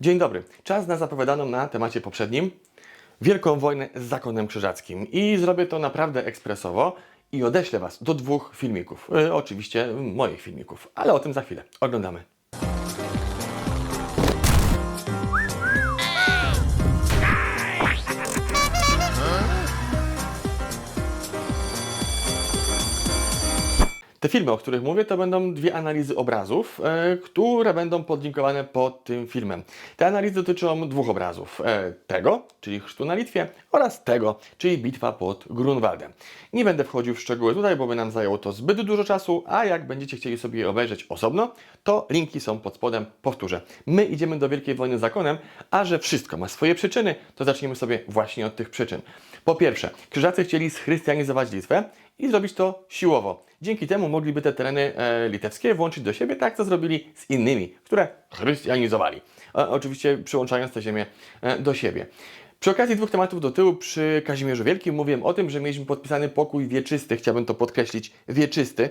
Dzień dobry. Czas na zapowiadaną na temacie poprzednim Wielką Wojnę z Zakonem Krzyżackim. I zrobię to naprawdę ekspresowo i odeślę Was do dwóch filmików. E, oczywiście moich filmików, ale o tym za chwilę. Oglądamy. Te filmy, o których mówię, to będą dwie analizy obrazów, e, które będą podlinkowane pod tym filmem. Te analizy dotyczą dwóch obrazów. E, tego, czyli chrztu na Litwie, oraz tego, czyli bitwa pod Grunwaldem. Nie będę wchodził w szczegóły tutaj, bo by nam zajęło to zbyt dużo czasu, a jak będziecie chcieli sobie je obejrzeć osobno, to linki są pod spodem. Powtórzę, my idziemy do Wielkiej Wojny z zakonem, a że wszystko ma swoje przyczyny, to zaczniemy sobie właśnie od tych przyczyn. Po pierwsze, krzyżacy chcieli schrystianizować Litwę i zrobić to siłowo. Dzięki temu mogliby te tereny e, litewskie włączyć do siebie, tak to zrobili z innymi, które chrystianizowali. E, oczywiście przyłączając te ziemię e, do siebie. Przy okazji dwóch tematów do tyłu, przy Kazimierzu Wielkim mówiłem o tym, że mieliśmy podpisany pokój wieczysty, chciałbym to podkreślić, wieczysty,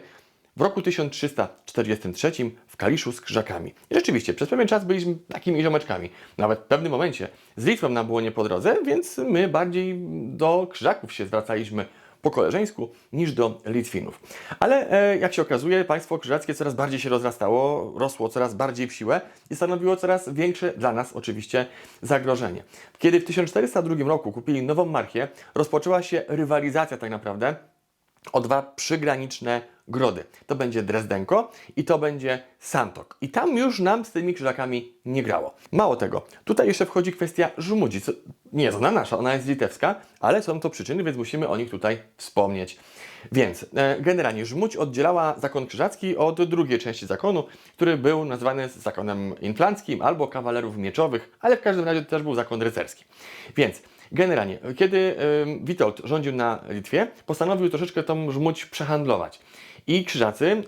w roku 1343 w Kaliszu z Krzyżakami. I rzeczywiście, przez pewien czas byliśmy takimi ziomeczkami. Nawet w pewnym momencie z Litwą nam było nie po drodze, więc my bardziej do Krzyżaków się zwracaliśmy po koleżeńsku niż do Litwinów. Ale e, jak się okazuje, państwo krzyżackie coraz bardziej się rozrastało, rosło coraz bardziej w siłę i stanowiło coraz większe dla nas oczywiście zagrożenie. Kiedy w 1402 roku kupili nową marchię, rozpoczęła się rywalizacja tak naprawdę o dwa przygraniczne grody. To będzie Drezdenko i to będzie Santok. I tam już nam z tymi krzyżakami nie grało. Mało tego, tutaj jeszcze wchodzi kwestia żmudzi. Co, nie jest ona nasza, ona jest litewska, ale są to przyczyny, więc musimy o nich tutaj wspomnieć. Więc e, generalnie żmudź oddzielała zakon krzyżacki od drugiej części zakonu, który był nazywany zakonem inflanckim albo kawalerów mieczowych, ale w każdym razie to też był zakon rycerski. Więc Generalnie, kiedy Witold rządził na Litwie, postanowił troszeczkę tą żmudź przehandlować. I krzyżacy y,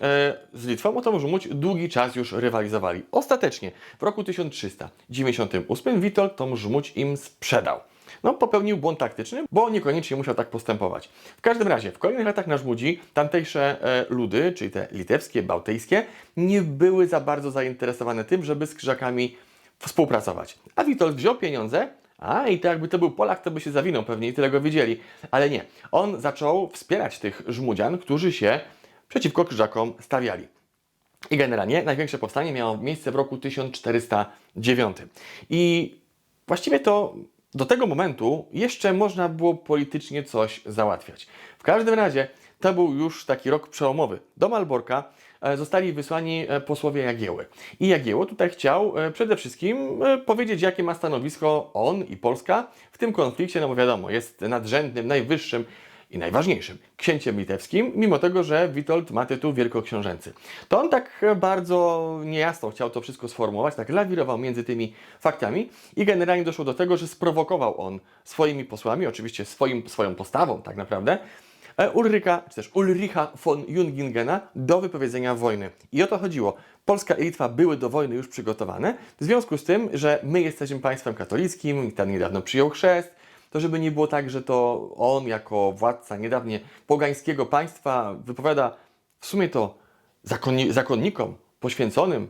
z Litwą o tą żmudź długi czas już rywalizowali. Ostatecznie w roku 1398 Witold tą żmudź im sprzedał. No, popełnił błąd taktyczny, bo niekoniecznie musiał tak postępować. W każdym razie, w kolejnych latach na Żmudzi tamtejsze e, ludy, czyli te litewskie, bałtyjskie, nie były za bardzo zainteresowane tym, żeby z krzyżakami współpracować. A Witold wziął pieniądze a i to jakby to był Polak, to by się zawinął pewnie i tyle go wiedzieli. Ale nie. On zaczął wspierać tych żmudzian, którzy się przeciwko krzyżakom stawiali. I generalnie największe powstanie miało miejsce w roku 1409. I właściwie to do tego momentu jeszcze można było politycznie coś załatwiać. W każdym razie to był już taki rok przełomowy. Do Malborka e, zostali wysłani e, posłowie Jagieły. I Jagieło tutaj chciał e, przede wszystkim powiedzieć, jakie ma stanowisko on i Polska w tym konflikcie, no bo wiadomo, jest nadrzędnym, najwyższym i najważniejszym księciem litewskim, mimo tego, że Witold ma tytuł wielkoksiążęcy. To on tak bardzo niejasno chciał to wszystko sformułować, tak lawirował między tymi faktami i generalnie doszło do tego, że sprowokował on swoimi posłami, oczywiście swoim, swoją postawą tak naprawdę, Ulryka, czy też Ulricha von Jungingena do wypowiedzenia wojny. I o to chodziło. Polska i Litwa były do wojny już przygotowane, w związku z tym, że my jesteśmy państwem katolickim tam niedawno przyjął chrzest, to żeby nie było tak, że to on jako władca niedawnie pogańskiego państwa wypowiada w sumie to zakonni zakonnikom poświęconym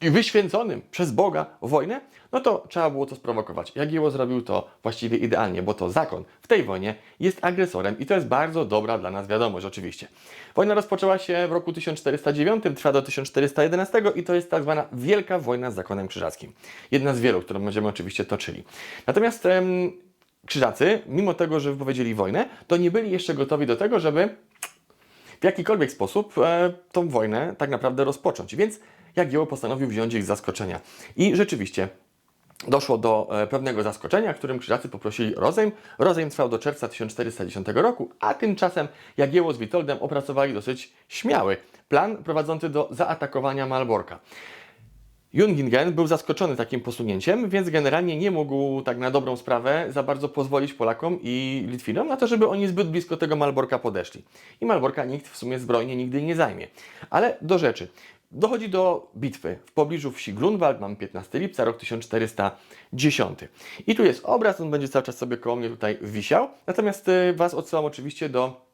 i wyświęconym przez Boga wojnę, no to trzeba było to sprowokować. Jagiełło zrobił to właściwie idealnie, bo to zakon w tej wojnie jest agresorem i to jest bardzo dobra dla nas wiadomość oczywiście. Wojna rozpoczęła się w roku 1409, trwa do 1411 i to jest tak zwana Wielka Wojna z Zakonem Krzyżackim. Jedna z wielu, którą będziemy oczywiście toczyli. Natomiast em, Krzyżacy, mimo tego, że wypowiedzieli wojnę, to nie byli jeszcze gotowi do tego, żeby w jakikolwiek sposób e, tą wojnę tak naprawdę rozpocząć. Więc Jagiełło postanowił wziąć ich z zaskoczenia. I rzeczywiście doszło do e, pewnego zaskoczenia, którym krzyżacy poprosili rozejm. Rozejm trwał do czerwca 1410 roku, a tymczasem Jagiełło z Witoldem opracowali dosyć śmiały plan prowadzący do zaatakowania Malborka. Jungingen był zaskoczony takim posunięciem, więc generalnie nie mógł tak na dobrą sprawę za bardzo pozwolić Polakom i Litwinom na to, żeby oni zbyt blisko tego Malborka podeszli. I Malborka nikt w sumie zbrojnie nigdy nie zajmie. Ale do rzeczy. Dochodzi do bitwy w pobliżu wsi Grunwald, mam 15 lipca, rok 1410. I tu jest obraz, on będzie cały czas sobie koło mnie tutaj wisiał. Natomiast y, Was odsyłam oczywiście do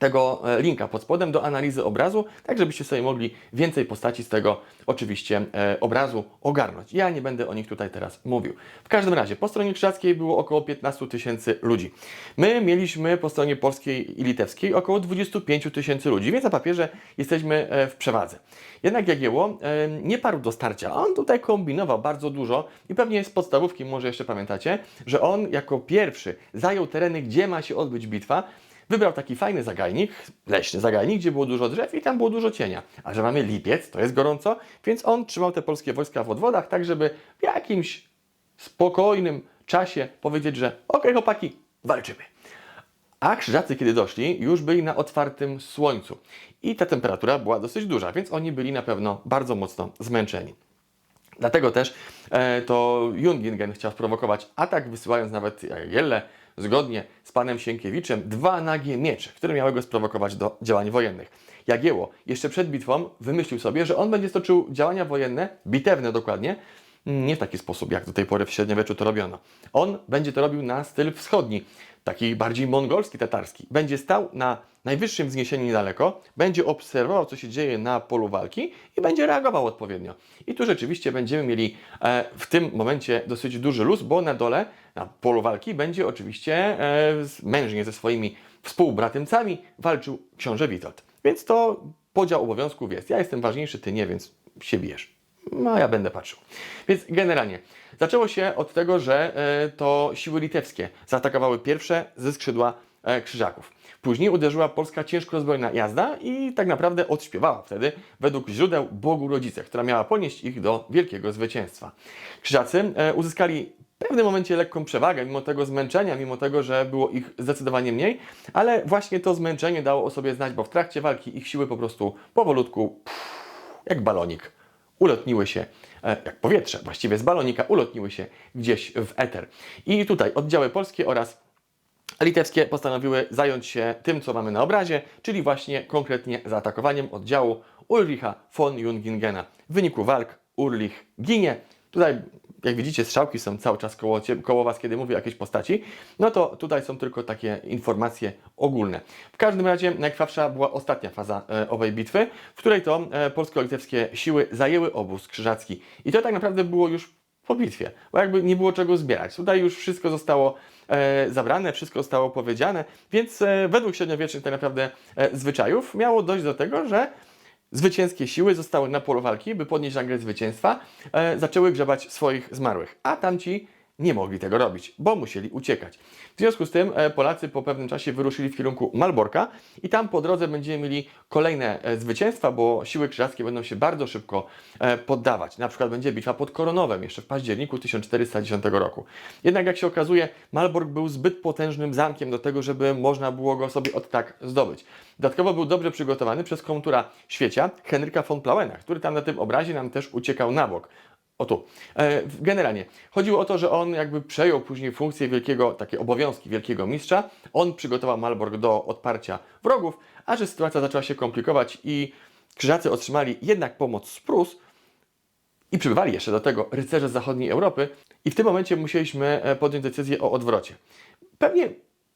tego e, linka pod spodem do analizy obrazu, tak żebyście sobie mogli więcej postaci z tego oczywiście e, obrazu ogarnąć. Ja nie będę o nich tutaj teraz mówił. W każdym razie po stronie krzyżackiej było około 15 tysięcy ludzi. My mieliśmy po stronie polskiej i litewskiej około 25 tysięcy ludzi, więc na papierze jesteśmy e, w przewadze. Jednak Jagiełło e, nie parł do starcia. On tutaj kombinował bardzo dużo i pewnie z podstawówki może jeszcze pamiętacie, że on jako pierwszy zajął tereny, gdzie ma się odbyć bitwa, Wybrał taki fajny zagajnik, leśny zagajnik, gdzie było dużo drzew i tam było dużo cienia. A że mamy lipiec, to jest gorąco, więc on trzymał te polskie wojska w odwodach, tak żeby w jakimś spokojnym czasie powiedzieć, że okej chłopaki, walczymy. A krzyżacy, kiedy doszli, już byli na otwartym słońcu. I ta temperatura była dosyć duża, więc oni byli na pewno bardzo mocno zmęczeni. Dlatego też e, to Jungingen chciał sprowokować atak, wysyłając nawet Jagiellę zgodnie z panem Sienkiewiczem dwa nagie miecze, które miały go sprowokować do działań wojennych. Jagiełło jeszcze przed bitwą wymyślił sobie, że on będzie stoczył działania wojenne, bitewne dokładnie, nie w taki sposób, jak do tej pory w średniowieczu to robiono. On będzie to robił na styl wschodni, taki bardziej mongolski, tatarski. Będzie stał na najwyższym wzniesieniu niedaleko, będzie obserwował, co się dzieje na polu walki i będzie reagował odpowiednio. I tu rzeczywiście będziemy mieli e, w tym momencie dosyć duży luz, bo na dole, na polu walki, będzie oczywiście e, mężnie ze swoimi współbratymcami walczył książę Witold. Więc to podział obowiązków jest. Ja jestem ważniejszy, ty nie, więc się bijesz. No, ja będę patrzył. Więc generalnie zaczęło się od tego, że e, to siły litewskie zaatakowały pierwsze ze skrzydła e, krzyżaków. Później uderzyła polska ciężko rozbrojna jazda i tak naprawdę odśpiewała wtedy, według źródeł, Bogu Rodzice, która miała ponieść ich do wielkiego zwycięstwa. Krzyżacy e, uzyskali w pewnym momencie lekką przewagę, mimo tego zmęczenia, mimo tego, że było ich zdecydowanie mniej, ale właśnie to zmęczenie dało o sobie znać, bo w trakcie walki ich siły po prostu powolutku, pff, jak balonik, ulotniły się, e, jak powietrze właściwie z balonika, ulotniły się gdzieś w eter. I tutaj oddziały polskie oraz litewskie postanowiły zająć się tym, co mamy na obrazie, czyli właśnie konkretnie zaatakowaniem oddziału Ulricha von Jungingena. W wyniku walk Ulrich ginie. Tutaj, jak widzicie, strzałki są cały czas koło, koło Was, kiedy mówię o jakiejś postaci. No to tutaj są tylko takie informacje ogólne. W każdym razie najkrwawsza była ostatnia faza e, owej bitwy, w której to e, polsko-litewskie siły zajęły obóz krzyżacki. I to tak naprawdę było już po bitwie, bo jakby nie było czego zbierać. Tutaj już wszystko zostało e, zabrane, wszystko zostało powiedziane, więc e, według średniowiecznych tak naprawdę e, zwyczajów miało dojść do tego, że zwycięskie siły zostały na polu walki, by podnieść rangę zwycięstwa, e, zaczęły grzebać swoich zmarłych, a tamci nie mogli tego robić, bo musieli uciekać. W związku z tym e, Polacy po pewnym czasie wyruszyli w kierunku Malborka i tam po drodze będziemy mieli kolejne e, zwycięstwa, bo siły krzyżackie będą się bardzo szybko e, poddawać. Na przykład będzie bitwa pod Koronowem jeszcze w październiku 1410 roku. Jednak jak się okazuje, Malbork był zbyt potężnym zamkiem do tego, żeby można było go sobie od tak zdobyć. Dodatkowo był dobrze przygotowany przez komtura świecia Henryka von Plauena, który tam na tym obrazie nam też uciekał na bok. O tu. E, generalnie chodziło o to, że on jakby przejął później funkcję wielkiego, takie obowiązki wielkiego mistrza. On przygotował Malbork do odparcia wrogów, a że sytuacja zaczęła się komplikować i krzyżacy otrzymali jednak pomoc z Prus i przybywali jeszcze do tego rycerze z zachodniej Europy i w tym momencie musieliśmy e, podjąć decyzję o odwrocie. Pewnie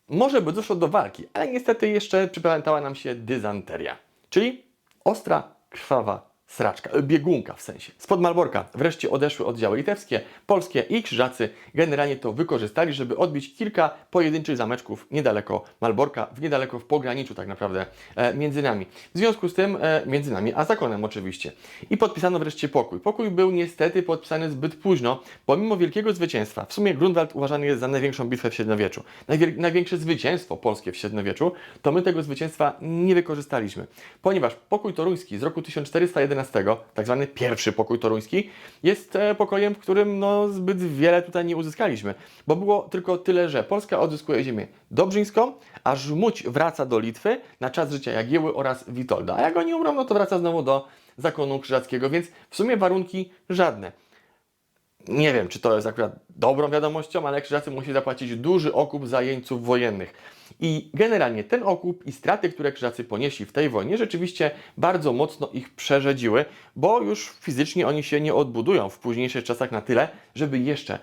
może by doszło do walki, ale niestety jeszcze przypamiętała nam się dyzanteria, czyli ostra, krwawa sraczka, e, biegunka w sensie. Spod Malborka wreszcie odeszły oddziały litewskie, polskie i krzyżacy generalnie to wykorzystali, żeby odbić kilka pojedynczych zameczków niedaleko Malborka, w niedaleko w pograniczu tak naprawdę e, między nami. W związku z tym, e, między nami a zakonem oczywiście. I podpisano wreszcie pokój. Pokój był niestety podpisany zbyt późno, pomimo wielkiego zwycięstwa. W sumie Grunwald uważany jest za największą bitwę w średniowieczu. Największe zwycięstwo polskie w średniowieczu, to my tego zwycięstwa nie wykorzystaliśmy. Ponieważ pokój toruński z roku 1411, tak zwany pierwszy pokój toruński, jest e, pokojem, w którym no, zbyt wiele tutaj nie uzyskaliśmy. Bo było tylko tyle, że Polska odzyskuje ziemię dobrzyńską, a Żmuć wraca do Litwy na czas życia Jagieły oraz Witolda. A jak oni umrą, no to wraca znowu do zakonu krzyżackiego, więc w sumie warunki żadne. Nie wiem, czy to jest akurat dobrą wiadomością, ale krzyżacy musi zapłacić duży okup za jeńców wojennych. I generalnie ten okup i straty, które krzyżacy ponieśli w tej wojnie, rzeczywiście bardzo mocno ich przerzedziły, bo już fizycznie oni się nie odbudują w późniejszych czasach na tyle, żeby jeszcze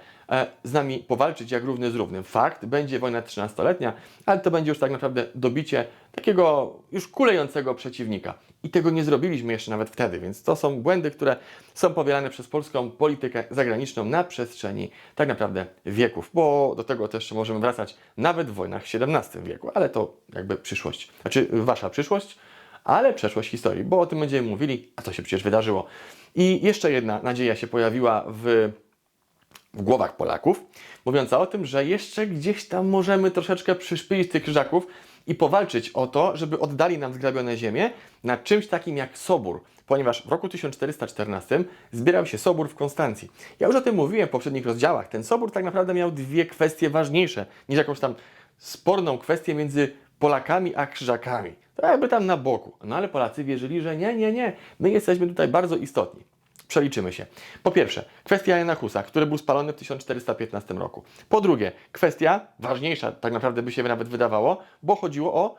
z nami powalczyć jak równy z równym. Fakt, będzie wojna 13-letnia, ale to będzie już tak naprawdę dobicie takiego już kulejącego przeciwnika. I tego nie zrobiliśmy jeszcze nawet wtedy, więc to są błędy, które są powielane przez polską politykę zagraniczną na przestrzeni tak naprawdę wieków, bo do tego też możemy wracać nawet w wojnach XVII wieku, ale to jakby przyszłość, znaczy wasza przyszłość, ale przeszłość historii, bo o tym będziemy mówili, a co się przecież wydarzyło. I jeszcze jedna nadzieja się pojawiła w w głowach Polaków, mówiąca o tym, że jeszcze gdzieś tam możemy troszeczkę przyszpilić tych krzyżaków i powalczyć o to, żeby oddali nam zgrabione ziemię na czymś takim jak Sobór, ponieważ w roku 1414 zbierał się Sobór w Konstancji. Ja już o tym mówiłem w poprzednich rozdziałach. Ten Sobór tak naprawdę miał dwie kwestie ważniejsze niż jakąś tam sporną kwestię między Polakami a Krzyżakami. To jakby tam na boku. No ale Polacy wierzyli, że nie, nie, nie, my jesteśmy tutaj bardzo istotni. Przeliczymy się. Po pierwsze, kwestia Jana Husa, który był spalony w 1415 roku. Po drugie, kwestia ważniejsza, tak naprawdę by się nawet wydawało, bo chodziło o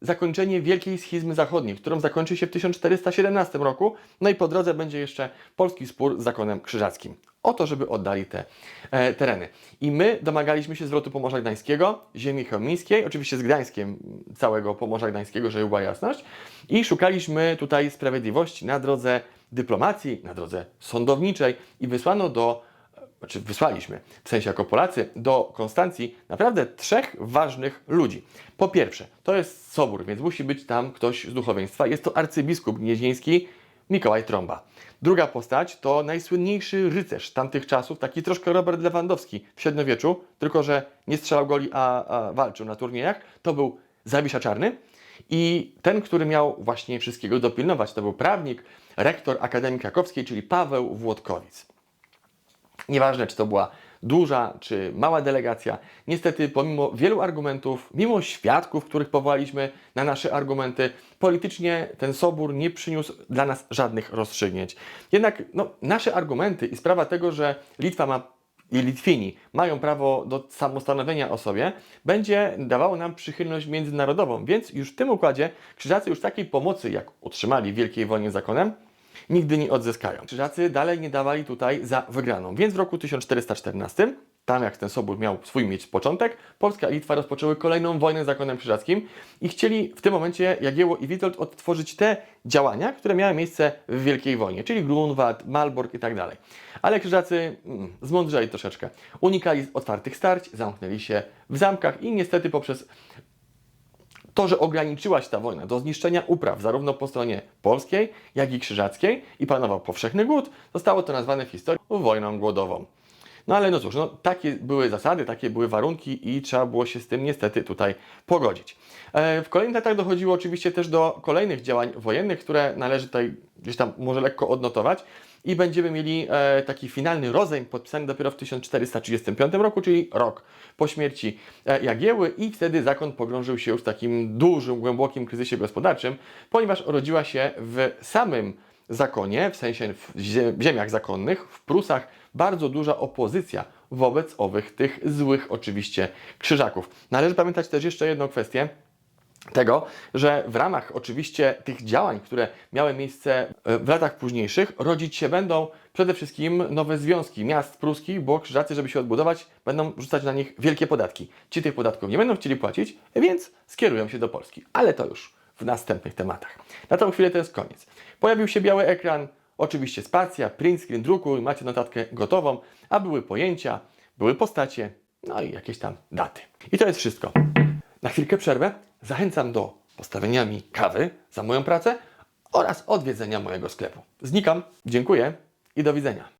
zakończenie Wielkiej Schizmy Zachodniej, którą zakończy się w 1417 roku. No i po drodze będzie jeszcze polski spór z zakonem krzyżackim. O to, żeby oddali te e, tereny. I my domagaliśmy się zwrotu Pomorza Gdańskiego, ziemi chełmińskiej, oczywiście z Gdańskiem całego Pomorza Gdańskiego, żeby była jasność. I szukaliśmy tutaj sprawiedliwości na drodze dyplomacji, na drodze sądowniczej i wysłano do znaczy wysłaliśmy, w sensie jako Polacy, do Konstancji naprawdę trzech ważnych ludzi. Po pierwsze, to jest sobór, więc musi być tam ktoś z duchowieństwa. Jest to arcybiskup gnieźnieński Mikołaj Trąba. Druga postać to najsłynniejszy rycerz tamtych czasów, taki troszkę Robert Lewandowski w średniowieczu, tylko że nie strzelał goli, a, a walczył na turniejach. To był Zawisza Czarny. I ten, który miał właśnie wszystkiego dopilnować, to był prawnik, rektor Akademii Krakowskiej, czyli Paweł Włodkowic. Nieważne, czy to była duża czy mała delegacja, niestety pomimo wielu argumentów, mimo świadków, których powołaliśmy na nasze argumenty, politycznie ten sobór nie przyniósł dla nas żadnych rozstrzygnięć. Jednak no, nasze argumenty i sprawa tego, że Litwa ma i Litwini mają prawo do samostanowienia o sobie, będzie dawało nam przychylność międzynarodową. Więc już w tym układzie krzyżacy już takiej pomocy, jak otrzymali w Wielkiej Wojnie zakonem, nigdy nie odzyskają. Krzyżacy dalej nie dawali tutaj za wygraną. Więc w roku 1414, tam jak ten sobór miał swój mieć początek, Polska i Litwa rozpoczęły kolejną wojnę z zakonem krzyżackim i chcieli w tym momencie Jagiełło i Witold odtworzyć te działania, które miały miejsce w Wielkiej Wojnie, czyli Grunwald, Malbork i tak dalej. Ale krzyżacy mm, zmądrzeli troszeczkę. Unikali otwartych starć, zamknęli się w zamkach i niestety poprzez to, że ograniczyła się ta wojna do zniszczenia upraw zarówno po stronie polskiej, jak i krzyżackiej i panował powszechny głód, zostało to nazwane w historii wojną głodową. No ale no cóż, no, takie były zasady, takie były warunki i trzeba było się z tym niestety tutaj pogodzić. E, w kolejnych latach dochodziło oczywiście też do kolejnych działań wojennych, które należy tutaj gdzieś tam może lekko odnotować i będziemy mieli e, taki finalny rozejm podpisany dopiero w 1435 roku, czyli rok po śmierci e, Jagieły i wtedy zakon pogrążył się już w takim dużym, głębokim kryzysie gospodarczym, ponieważ urodziła się w samym zakonie, w sensie w zie- ziemiach zakonnych, w Prusach, bardzo duża opozycja wobec owych tych złych oczywiście krzyżaków. Należy pamiętać też jeszcze jedną kwestię, tego, że w ramach oczywiście tych działań, które miały miejsce e, w latach późniejszych, rodzić się będą przede wszystkim nowe związki miast pruskich, bo krzyżacy, żeby się odbudować, będą rzucać na nich wielkie podatki. Ci tych podatków nie będą chcieli płacić, więc skierują się do Polski. Ale to już w następnych tematach. Na tą chwilę to jest koniec. Pojawił się biały ekran, oczywiście spacja, print screen, drukuj, macie notatkę gotową, a były pojęcia, były postacie, no i jakieś tam daty. I to jest wszystko. Na chwilkę przerwę. Zachęcam do postawienia mi kawy za moją pracę oraz odwiedzenia mojego sklepu. Znikam, dziękuję i do widzenia.